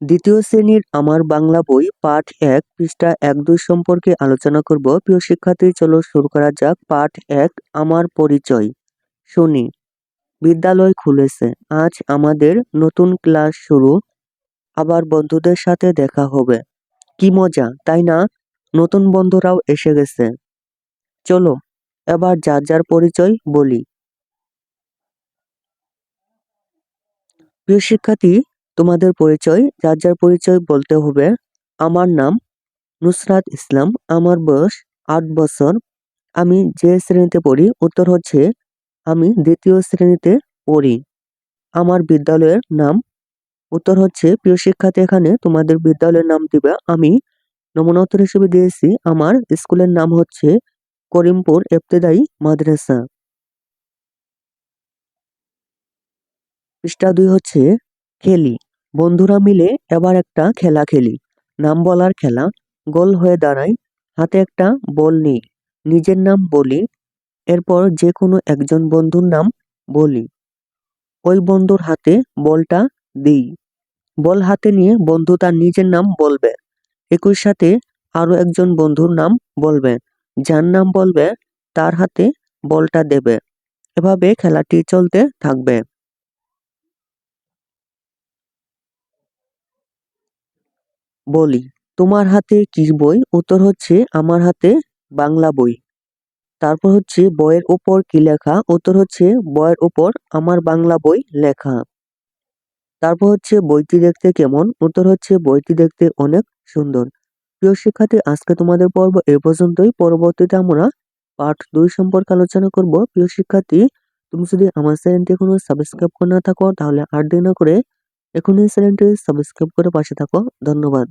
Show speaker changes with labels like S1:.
S1: দ্বিতীয় শ্রেণির আমার বাংলা বই, পাঠ এক, পৃষ্ঠা এক দুই সম্পর্কে আলোচনা করব। প্রিয় শিক্ষার্থী, চলো শুরু করা যাক। পাঠ এক, আমার পরিচয়। শুনি। বিদ্যালয় খুলেছে। আজ আমাদের নতুন ক্লাস শুরু। আবার বন্ধুদের সাথে দেখা হবে। কি মজা, তাই না? নতুন বন্ধুরাও এসে গেছে। চলো, এবার যার যার পরিচয় বলি। প্রিয় শিক্ষার্থী তোমাদের পরিচয়, যার যার পরিচয় বলতে হবে, আমার নাম নুসরাত ইসলাম, আমার বয়স আট বছর। আমি যে শ্রেণীতে পড়ি, উত্তর হচ্ছে আমি দ্বিতীয় শ্রেণীতে পড়ি। আমার বিদ্যালয়ের নাম, উত্তর হচ্ছে প্রিয় শিক্ষার্থী এখানে, তোমাদের বিদ্যালয়ের নাম দিবে আমি। নমুনা উত্তর হিসেবে দিয়েছি, আমার স্কুলের নাম হচ্ছে করিমপুর এফতেদায়ী মাদ্রাসা। পৃষ্ঠা দুই হচ্ছে খেলি। বন্ধুরা মিলে এবার একটা খেলা খেলি। নাম বলার খেলা, গোল হয়ে দাঁড়াই, হাতে একটা বল নিই। নিজের নাম বলি, এরপর যে কোনো একজন বন্ধুর নাম বলি। ওই বন্ধুর হাতে বলটা দিই। বল হাতে নিয়ে বন্ধু তার নিজের নাম বলবে। একই সাথে আরও একজন বন্ধুর নাম বলবে। যার নাম বলবে, তার হাতে বলটা দেবে। এভাবে খেলাটি চলতে থাকবে। বলি, তোমার হাতে কি বই? উত্তর হচ্ছে, আমার হাতে বাংলা বই। তারপর হচ্ছে, বইয়ের উপর কি লেখা? উত্তর হচ্ছে, বইয়ের উপর আমার বাংলা বই লেখা। তারপর হচ্ছে, বইটি দেখতে কেমন? উত্তর হচ্ছে, বইটি দেখতে অনেক সুন্দর। প্রিয় শিক্ষার্থী, আজকে তোমাদের পর্ব এ পর্যন্তই। পরবর্তীতে আমরা পাঠ দুই সম্পর্কে আলোচনা করব। প্রিয় শিক্ষার্থী, তুমি যদি আমার চ্যানেলটি এখনও সাবস্ক্রাইব করে না থাকো, তাহলে আর দেরি না করে এখনই চ্যানেলটি সাবস্ক্রাইব করে পাশে থাকো। ধন্যবাদ।